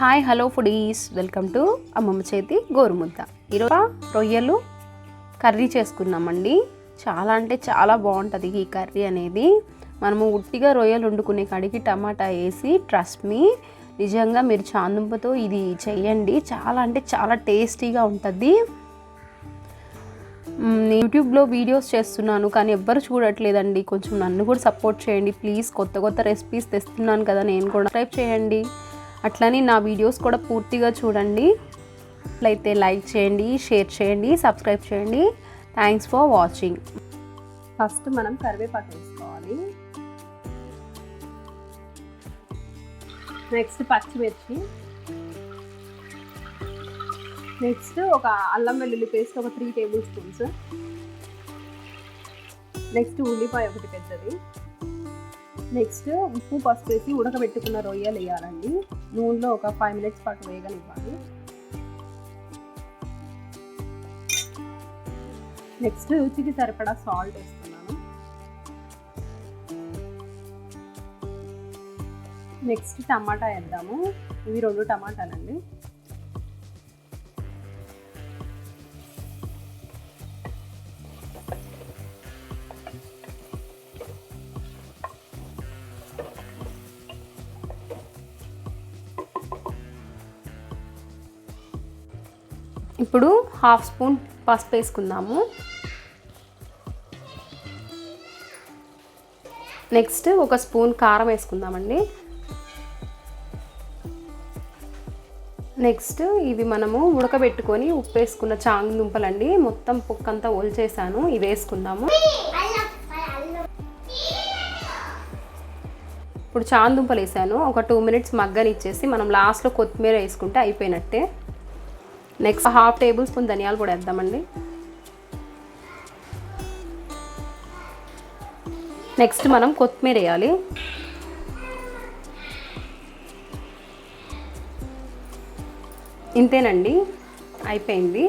Hi hello foodies. Welcome to అమ్మమ్మ చేతి గోరుముద్ద. ఈరోజు రొయ్యలు కర్రీ చేసుకున్నామండి. చాలా అంటే చాలా బాగుంటుంది ఈ కర్రీ అనేది. మనము ఉట్టిగా రొయ్యలు వండుకునే కాడికి టమాటా వేసి ట్రస్ట్ మీ నిజంగా మీరు చాందుంపతో ఇది చేయండి చాలా అంటే చాలా టేస్టీగా ఉంటుంది. నేను యూట్యూబ్లో వీడియోస్ చేస్తున్నాను కానీ ఎవ్వరు చూడట్లేదండి. కొంచెం నన్ను కూడా సపోర్ట్ చేయండి ప్లీజ్. కొత్త కొత్త రెసిపీస్ తెస్తున్నాను కదా నేను కూడా సబ్స్క్రైబ్ చేయండి. అట్లనే నా వీడియోస్ కూడా పూర్తిగా చూడండి. అట్లయితే లైక్ చేయండి షేర్ చేయండి సబ్స్క్రైబ్ చేయండి. థ్యాంక్స్ ఫర్ వాచింగ్ ఫస్ట్ మనం కరివేపాకు వేసుకోవాలి. నెక్స్ట్ పచ్చిమిర్చి. నెక్స్ట్ ఒక అల్లం వెల్లుల్లి పేస్ట్ ఒక త్రీ టేబుల్ స్పూన్స్ నెక్స్ట్ ఉల్లిపాయ ఒకటి పెద్దది. నెక్స్ట్ ఉప్పు పసుపు వేసి ఉడకబెట్టుకున్న రొయ్యలు వేయాలండి. నూనెలో ఒక ఫైవ్ మినిట్స్ పాటు వేగనివ్వాలి. నెక్స్ట్ రుచికి సరిపడా సాల్ట్ వేస్తున్నాను. నెక్స్ట్ టమాటా వేద్దాము. ఇవి రెండు టమాటాలండి. ఇప్పుడు హాఫ్ స్పూన్ పసుపు వేసుకుందాము. నెక్స్ట్ ఒక స్పూన్ కారం వేసుకుందామండి. నెక్స్ట్ ఇవి మనము ఉడకబెట్టుకొని ఉప్పు వేసుకున్న చాంగ్ దుంపలండి మొత్తం పొక్కంతా ఒలిచేసాను. ఇవి వేసుకుందాము. ఇప్పుడు చాంగ్ దుంపలు వేసాను. ఒక టూ మినిట్స్ మగ్గనిచ్చేసి మనం లాస్ట్లో కొత్తిమీర వేసుకుంటే అయిపోయినట్టే. నెక్స్ట్ హాఫ్ టేబుల్ స్పూన్ ధనియాలు కూడా వేద్దామండి. నెక్స్ట్ మనం కొత్తిమీర వేయాలి. ఇంతేనండి అయిపోయింది.